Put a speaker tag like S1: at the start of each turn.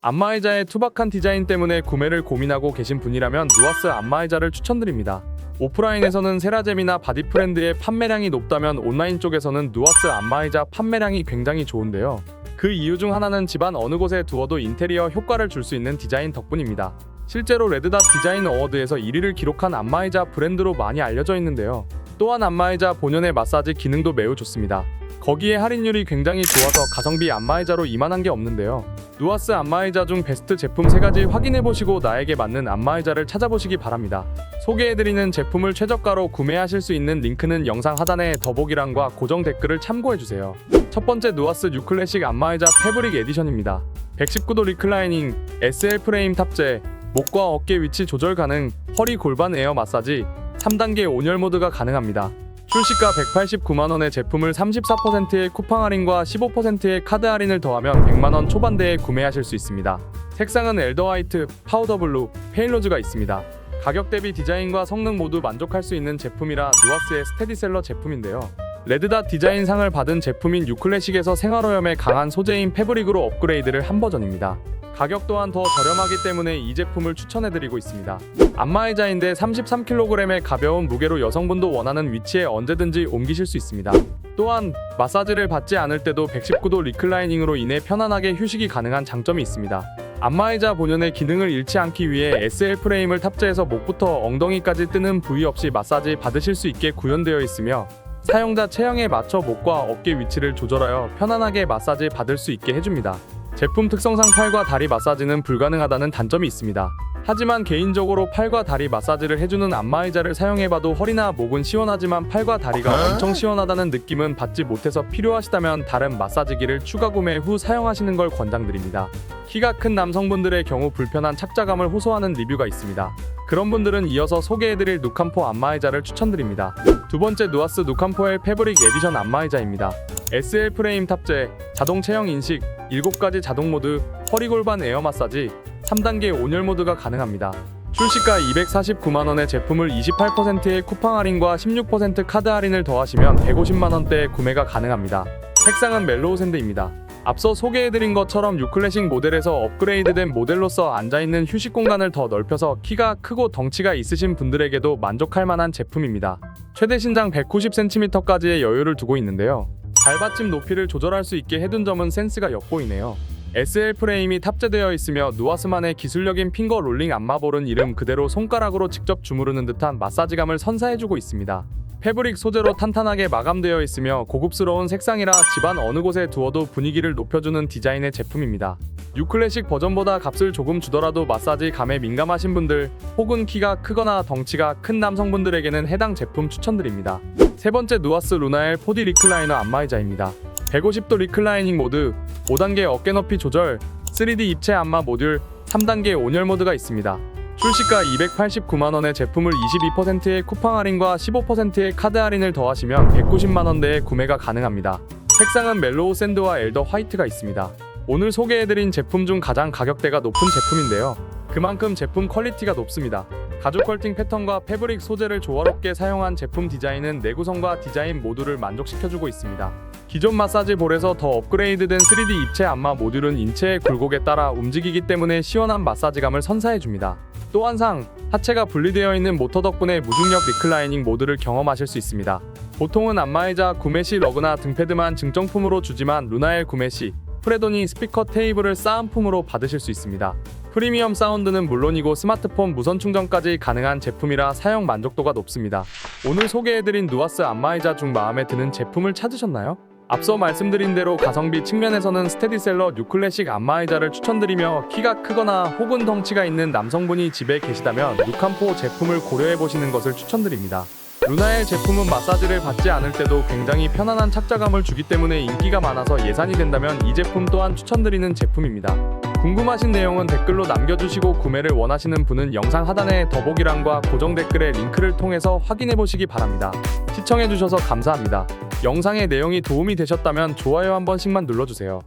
S1: 안마의자의 투박한 디자인 때문에 구매를 고민하고 계신 분이라면 누아스 안마의자를 추천드립니다. 오프라인에서는 세라젬이나 바디프렌드의 판매량이 높다면 온라인 쪽에서는 누아스 안마의자 판매량이 굉장히 좋은데요. 그 이유 중 하나는 집안 어느 곳에 두어도 인테리어 효과를 줄 수 있는 디자인 덕분입니다. 실제로 레드닷 디자인 어워드에서 1위를 기록한 안마의자 브랜드로 많이 알려져 있는데요. 또한 안마의자 본연의 마사지 기능도 매우 좋습니다. 거기에 할인율이 굉장히 좋아서 가성비 안마의자로 이만한 게 없는데요. 누아스 안마의자 중 베스트 제품 3가지 확인해보시고 나에게 맞는 안마의자를 찾아보시기 바랍니다. 소개해드리는 제품을 최저가로 구매하실 수 있는 링크는 영상 하단의 더보기란과 고정 댓글을 참고해주세요. 첫 번째 누아스 뉴클래식 안마의자 패브릭 에디션입니다. 119도 리클라이닝, SL 프레임 탑재, 목과 어깨 위치 조절 가능, 허리 골반 에어 마사지, 3단계 온열 모드가 가능합니다. 출시가 189만원의 제품을 34%의 쿠팡 할인과 15%의 카드 할인을 더하면 100만원 초반대에 구매하실 수 있습니다. 색상은 엘더 화이트, 파우더 블루, 페일로즈가 있습니다. 가격 대비 디자인과 성능 모두 만족할 수 있는 제품이라 누아스의 스테디셀러 제품인데요. 레드닷 디자인상을 받은 제품인 유클래식에서 생활오염에 강한 소재인 패브릭으로 업그레이드를 한 버전입니다. 가격 또한 더 저렴하기 때문에 이 제품을 추천해드리고 있습니다. 안마의자인데 33kg의 가벼운 무게로 여성분도 원하는 위치에 언제든지 옮기실 수 있습니다. 또한 마사지를 받지 않을 때도 119도 리클라이닝으로 인해 편안하게 휴식이 가능한 장점이 있습니다. 안마의자 본연의 기능을 잃지 않기 위해 SL 프레임을 탑재해서 목부터 엉덩이까지 뜨는 부위 없이 마사지 받으실 수 있게 구현되어 있으며 사용자 체형에 맞춰 목과 어깨 위치를 조절하여 편안하게 마사지 받을 수 있게 해줍니다. 제품 특성상 팔과 다리 마사지는 불가능하다는 단점이 있습니다. 하지만 개인적으로 팔과 다리 마사지를 해주는 안마의자를 사용해봐도 허리나 목은 시원하지만 팔과 다리가 엄청 시원하다는 느낌은 받지 못해서 필요하시다면 다른 마사지기를 추가 구매 후 사용하시는 걸 권장드립니다. 키가 큰 남성분들의 경우 불편한 착자감을 호소하는 리뷰가 있습니다. 그런 분들은 이어서 소개해드릴 누칸포 안마의자를 추천드립니다. 두 번째 누아스 누칸포엘 패브릭 에디션 안마의자입니다. SL 프레임 탑재, 자동 체형 인식, 7가지 자동 모드, 허리 골반 에어 마사지, 3단계 온열 모드가 가능합니다. 출시가 249만원의 제품을 28%의 쿠팡 할인과 16% 카드 할인을 더하시면 150만원대에 구매가 가능합니다. 색상은 멜로우 샌드입니다. 앞서 소개해드린 것처럼 유클래식 모델에서 업그레이드된 모델로서 앉아있는 휴식 공간을 더 넓혀서 키가 크고 덩치가 있으신 분들에게도 만족할 만한 제품입니다. 최대 신장 190cm까지의 여유를 두고 있는데요. 발받침 높이를 조절할 수 있게 해둔 점은 센스가 엿보이네요. SL 프레임이 탑재되어 있으며 누아스만의 기술력인 핑거 롤링 안마볼은 이름 그대로 손가락으로 직접 주무르는 듯한 마사지감을 선사해주고 있습니다. 패브릭 소재로 탄탄하게 마감되어 있으며 고급스러운 색상이라 집안 어느 곳에 두어도 분위기를 높여주는 디자인의 제품입니다. 유클래식 버전보다 값을 조금 주더라도 마사지 감에 민감하신 분들 혹은 키가 크거나 덩치가 큰 남성분들에게는 해당 제품 추천드립니다. 세 번째 누아스 루나엘 4D 리클라이너 안마의자입니다. 150도 리클라이닝 모드, 5단계 어깨 높이 조절, 3D 입체 안마 모듈, 3단계 온열 모드가 있습니다. 출시가 289만원의 제품을 22%의 쿠팡 할인과 15%의 카드 할인을 더하시면 190만원대에 구매가 가능합니다. 색상은 멜로우 샌드와 엘더 화이트가 있습니다. 오늘 소개해드린 제품 중 가장 가격대가 높은 제품인데요. 그만큼 제품 퀄리티가 높습니다. 가죽 컬팅 패턴과 패브릭 소재를 조화롭게 사용한 제품 디자인은 내구성과 디자인 모두를 만족시켜주고 있습니다. 기존 마사지 볼에서 더 업그레이드된 3D 입체 안마 모듈은 인체의 굴곡에 따라 움직이기 때문에 시원한 마사지감을 선사해줍니다. 또 한상 하체가 분리되어 있는 모터 덕분에 무중력 리클라이닝 모드를 경험하실 수 있습니다. 보통은 안마의자 구매 시 러그나 등패드만 증정품으로 주지만 루나엘 구매 시 프레도니 스피커 테이블을 사은품으로 받으실 수 있습니다. 프리미엄 사운드는 물론이고 스마트폰 무선 충전까지 가능한 제품이라 사용 만족도가 높습니다. 오늘 소개해드린 누아스 안마의자 중 마음에 드는 제품을 찾으셨나요? 앞서 말씀드린 대로 가성비 측면에서는 스테디셀러 뉴클래식 안마의자를 추천드리며 키가 크거나 혹은 덩치가 있는 남성분이 집에 계시다면 누칸포 제품을 고려해 보시는 것을 추천드립니다. 루나엘 제품은 마사지를 받지 않을 때도 굉장히 편안한 착자감을 주기 때문에 인기가 많아서 예산이 된다면 이 제품 또한 추천드리는 제품입니다. 궁금하신 내용은 댓글로 남겨주시고 구매를 원하시는 분은 영상 하단의 더보기란과 고정 댓글의 링크를 통해서 확인해 보시기 바랍니다. 시청해주셔서 감사합니다. 영상의 내용이 도움이 되셨다면 좋아요 한 번씩만 눌러주세요.